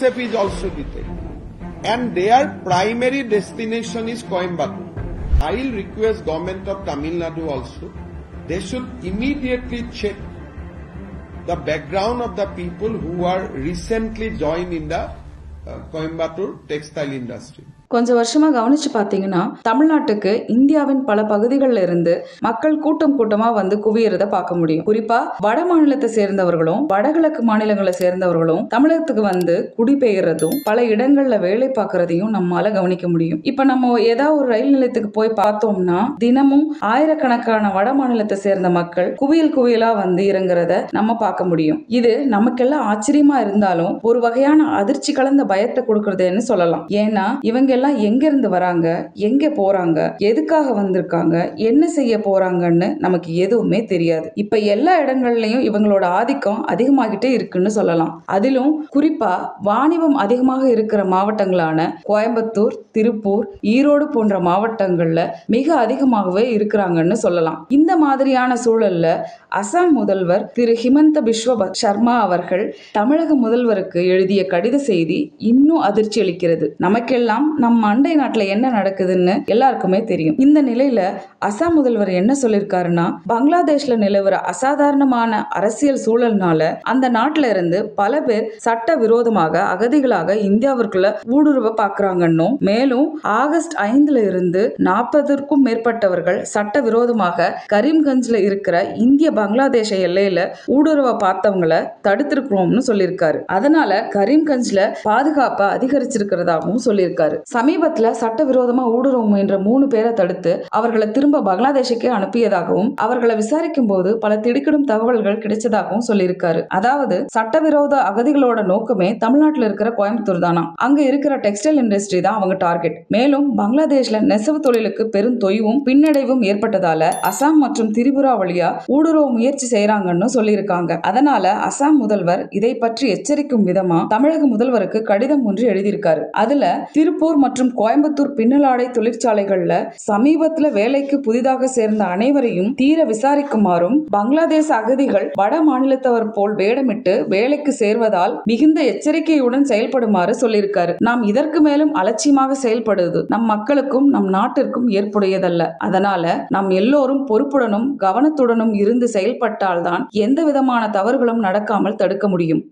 Is also detained. And their primary destination is Coimbatore. I will request government of Tamil Nadu also, they should immediately check the background of the people who are recently joined in the uh, Coimbatore textile industry. கொஞ்சம் வருஷமா கவனிச்சு பார்த்தீங்கன்னா தமிழ்நாட்டுக்கு இந்தியாவின் பல பகுதிகளில் இருந்து மக்கள் கூட்டம் கூட்டமா வந்து குவியறத பார்க்க முடியும். குறிப்பா வட மாநிலத்தை சேர்ந்தவர்களும் வடகிழக்கு மாநிலங்களை சேர்ந்தவர்களும் தமிழகத்துக்கு வந்து குடிபெயர்றதும் பல இடங்கள்ல வேலை பார்க்கறதையும் நம்மால கவனிக்க முடியும். இப்ப நம்ம ஏதாவது ஒரு ரயில் நிலையத்துக்கு போய் பார்த்தோம்னா தினமும் ஆயிரக்கணக்கான வட மாநிலத்தை சேர்ந்த மக்கள் குவியல் குவியலா வந்து இறங்குறத நம்ம பார்க்க முடியும். இது நமக்கெல்லாம் ஆச்சரியமா இருந்தாலும் ஒரு வகையான அதிர்ச்சி கலந்த பயத்தை கொடுக்கறதுன்னு சொல்லலாம். ஏன்னா இவங்க எல்லாம் எங்கிருந்து வராங்க? எங்க போறாங்க? எதுக்காக வந்திருக்காங்க? என்ன செய்ய போறாங்கன்னு நமக்கு எதுவுமே தெரியாது. இப்ப எல்லா இடங்கள்லயும் இவங்களோட ஆதிக்கம் அதிகமாகிட்டே இருக்குன்னு சொல்லலாம். அதிலும் குறிப்பா வாணிபம் அதிகமாக இருக்கிற மாவட்டங்களான கோயம்புத்தூர் திருப்பூர் ஈரோடு போன்ற மாவட்டங்கள்ல மிக அதிகமாகவே இருக்கிறாங்கன்னு சொல்லலாம். இந்த மாதிரியான சூழல்ல அசாம் முதல்வர் திரு ஹிமந்த பிஸ்வ சர்மா அவர்கள் தமிழக முதல்வருக்கு எழுதிய கடித செய்தி இன்னும் அதிர்ச்சி அளிக்கிறது. நமக்கெல்லாம் நம் அண்டை நாட்டுல என்ன நடக்குதுன்னு எல்லாருக்குமே தெரியும். இந்த நிலையில அசாம் முதல்வர் என்ன சொல்லியிருக்காருன்னா பங்களாதேஷ்ல நிலவர அசாதாரணமான அரசியல் சூழல்னால அந்த நாட்டுல இருந்து பல பேர் சட்ட விரோதமாக அகதிகளாக இந்தியாவிற்குள்ள ஊடுருவ பாக்குறாங்கன்னும் மேலும் ஆகஸ்ட் ஐந்துல இருந்து நாற்பதற்கும் மேற்பட்டவர்கள் சட்ட விரோதமாக கரீம்கஞ்சில் இருக்கிற இந்திய பங்களாதேஷ எல்லையில ஊடுருவ பார்த்தவங்களை தடுத்திருக்கிறோம்னு சொல்லியிருக்காரு அதனால கரீம்கஞ்சில் பாதுகாப்பை அதிகரிச்சிருக்கிறதாகவும் சொல்லியிருக்காரு சமீபத்துல சட்டவிரோதமா ஊடுருவ முயன்ற மூணு பேரை தடுத்து அவர்களை திரும்ப பங்களாதேஷுக்கே அனுப்பியதாகவும் அவர்களை விசாரிக்கும் போது பல திடுக்கிடும் தகவல்கள் கிடைச்சதாகவும் சொல்லியிருக்காரு. அதாவது சட்டவிரோத அகதிகளோட நோக்கமே தமிழ்நாட்டில் இருக்கிற கோயம்புத்தூர் தானா? அங்க இருக்கிற டெக்ஸ்டைல் இண்டஸ்ட்ரி தான் அவங்க டார்கெட். மேலும் பங்களாதேஷ்ல நெசவு தொழிலுக்கு பெரும் தொய்வும் பின்னடைவும் ஏற்பட்டதால அசாம் மற்றும் திரிபுரா வழியா ஊடுருவ முயற்சி செய்யறாங்கன்னு சொல்லியிருக்காங்க. அதனால அசாம் முதல்வர் இதை பற்றி எச்சரிக்கும் விதமா தமிழக முதல்வருக்கு கடிதம் ஒன்று எழுதியிருக்காரு. அதுல திருப்பூர் மற்றும் கோயம்புத்தூர் பின்னலாடை தொழிற்சாலைகள்ல சமீபத்துல வேலைக்கு புதிதாக சேர்ந்த அனைவரையும் தீர விசாரிக்குமாறும் பங்களாதேஷ் அகதிகள் வட மாநிலத்தவர் போல் வேடமிட்டு வேலைக்கு சேர்வதால் மிகுந்த எச்சரிக்கையுடன் செயல்படுமாறு சொல்லியிருக்காரு. நாம் இதற்கு மேலும் அலட்சியமாக செயல்படுவது நம் மக்களுக்கும் நம் நாட்டிற்கும் ஏற்புடையதல்ல. அதனால நாம் எல்லோரும் பொறுப்புடனும் கவனத்துடனும் இருந்து செயல்பட்டால்தான் எந்த விதமான தவறுகளும் நடக்காமல் தடுக்க முடியும்.